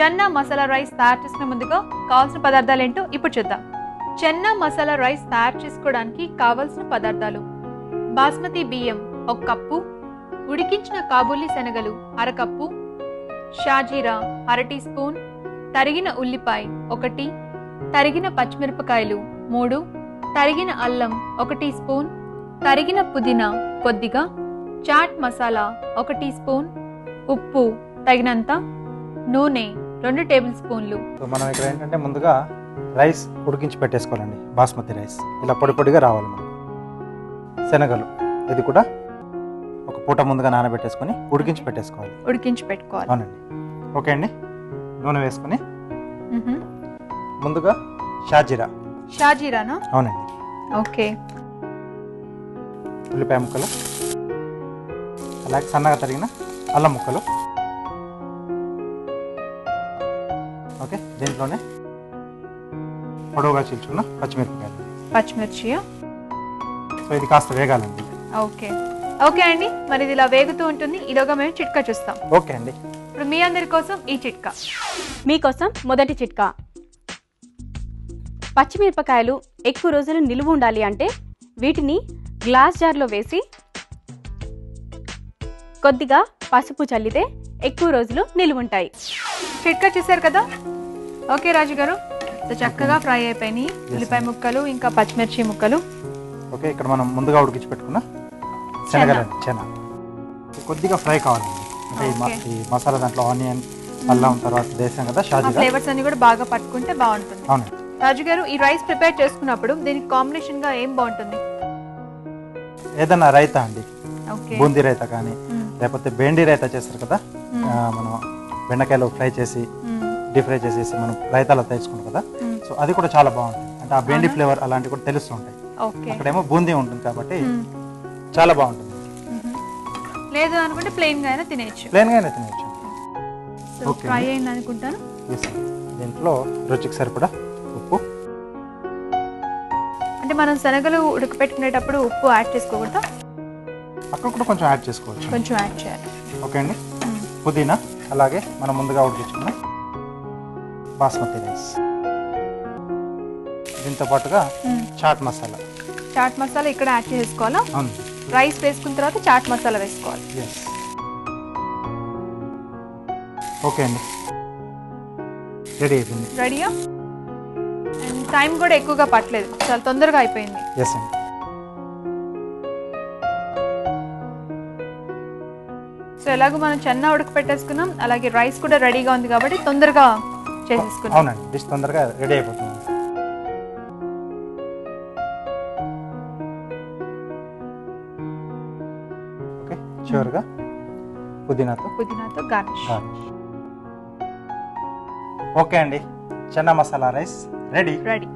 చెన్న masala rice తయారు చేసిన ముందుగా కావాల్సిన పదార్థాలు ఏంటో ఇప్పుడు చూద్దాం. చెన్న మసాలా రైస్ తయారు చేసుకోవడానికి కావలసిన పదార్థాలు. బాస్మతి బియ్యం ఒక కప్పు. ఉడికించిన కాబూలి శనగలు అరకప్పు. షాజీరా అర టీ స్పూన్. తరిగిన ఉల్లిపాయ ఒకటి. తరిగిన పచ్చిమిరపకాయలు మూడు. తరిగిన అల్లం ఒక టీ స్పూన్. తరిగిన పుదీనా కొద్దిగా. చాట్ మసాలా ఒక టీ స్పూన్. ఉప్పు తగినంత. నూనె రెండు టేబుల్ స్పూన్లు. మనం ఇక్కడ ఏంటంటే ముందుగా రైస్ ఉడికించి పెట్టేసుకోవాలండి. బాస్మతి రైస్. ఇలా పొడి పొడిగా రావాలి మనకు శనగలు. ఇది కూడా ఒక పూట ముందుగా నానబెట్టేసుకొని ఉడికించి పెట్టేసుకోవాలి. ఉడికించి పెట్టుకోవాలి. అవునండి. ఓకే అండి. నూనె వేసుకొని. ముందుగా షాజీరా. షాజీరానా? అవునండి. ఓకే. ఉల్లిపాయ ముక్కలు. అలాగే సన్నగా తరిగిన అల్లం ముక్కలు. ఓకే దీంట్లోనే? పొడవుగా చీల్చుకున్న పచ్చిమిరపకాయలు. పచ్చిమిర్చి సో ఇది కాస్త వేగాలండి. ఓకే. ఓకే అండి మరి ఇది ఇలా వేగుతూ ఉంటుంది ఈలోగా మేము చిట్కా చూస్తాం. ఓకే అండి. ఇప్పుడు మీ అందరి కోసం ఈ చిట్కా. మీకోసం మొదటి చిట్కా. పచ్చిమిరపకాయలు ఎక్కువ రోజులు నిలువ ఉండాలి అంటే వీటిని గ్లాస్ జార్లో వేసి కొద్దిగా పసుపు చల్లితే ఎక్కువ రోజులు నిలువ ఉంటాయి చిట్కా చూసారు కదా? ఓకే రాజు గారు. సో చక్కగా ఫ్రై అయిపోయినాయి. ఉల్లిపాయ ముక్కలు ఇంకా పచ్చిమిర్చి ముక్కలు. ఓకే ఇక్కడ మనం ముందుగా ఉడికించి పెట్టుకున్న శనగలండి చెన. కొద్దిగా ఫ్రై కావాలండి. అంటే మసాలా దాంట్లో ఆనియన్ అల్లం తర్వాత వేసాం కదా ఆ షాజీరా ఫ్లేవర్స్ అన్ని కూడా బాగా పట్టుకుంటే బాగుంటుంది. అవునండి. రాజు గారు ఈ రైస్ ప్రిపేర్ చేసుకున్నప్పుడు దీనికి కాంబినేషన్గా ఏం బాగుంటుంది? ఏదన్నా రైతా అండి. ఓకే. బూందీ రైతా కానీ. లేకపోతే బెండి రైతా చేస్తారు కదా మనం బెండకాయలు ఫ్రై చేసి. డీప్ ఫ్రై చేసేసి మనం రైతాలో తెచ్చుకుంటాం కదా. సో అది కూడా చాలా బాగుంటుంది అంటే ఆ బెండి? ఫ్లేవర్ అలాంటివి కూడా తెలుస్తూ ఉంటాయి ఓకే అక్కడేమో బూందీ ఉంటుంది కాబట్టి. చాలా బాగుంటుంది. లేదు అనుకుంటే ప్లెయిన్గా అయినా తినేయచ్చు ప్లేన్గానే తినేయచ్చు సో ఓకే. ఫ్రై అయింది అనుకుంటాను. దీంట్లో రుచికి సరిపడా ఉప్పు అంటే మనం శనగలు ఉడకపెట్టుకునేటప్పుడు ఉప్పు యాడ్ చేసుకోకూడదా అక్కడ కూడా కొంచెం యాడ్ చేసుకోవచ్చు. కొంచెం యాడ్ చేయాలి. ఓకే అండి. పుదీనా అలాగే మనం ముందుగా ఉడికించుకున్న బాస్మతి రైస్. దీంతో పాటుగా. చాట్ మసాలా. చాట్ మసాలా ఇక్కడ యాడ్ చేసుకోవాలా? రైస్ వేసుకున్న తర్వాత చాట్ మసాలా వేసుకోవాలి. ఓకే అండి. రెడీ అయిపోయింది. రెడీయా అండ్ టైం కూడా ఎక్కువగా పట్టలేదు. చాలా తొందరగా అయిపోయింది. ఎస్ అండి. సో ఎలాగో మనం చెన్న ఉడకపెట్టేసుకున్నాం అలాగే రైస్ కూడా రెడీగా ఉంది కాబట్టి తొందరగా చేసేసుకున్నాం. అవునండి డిష్ తొందరగా రెడీ అయిపోతుంది. ఓకే చివరిగా పుదీనాతో పుదీనాతో గార్నిష్. ఓకే అండి chana masala rice ready. Ready.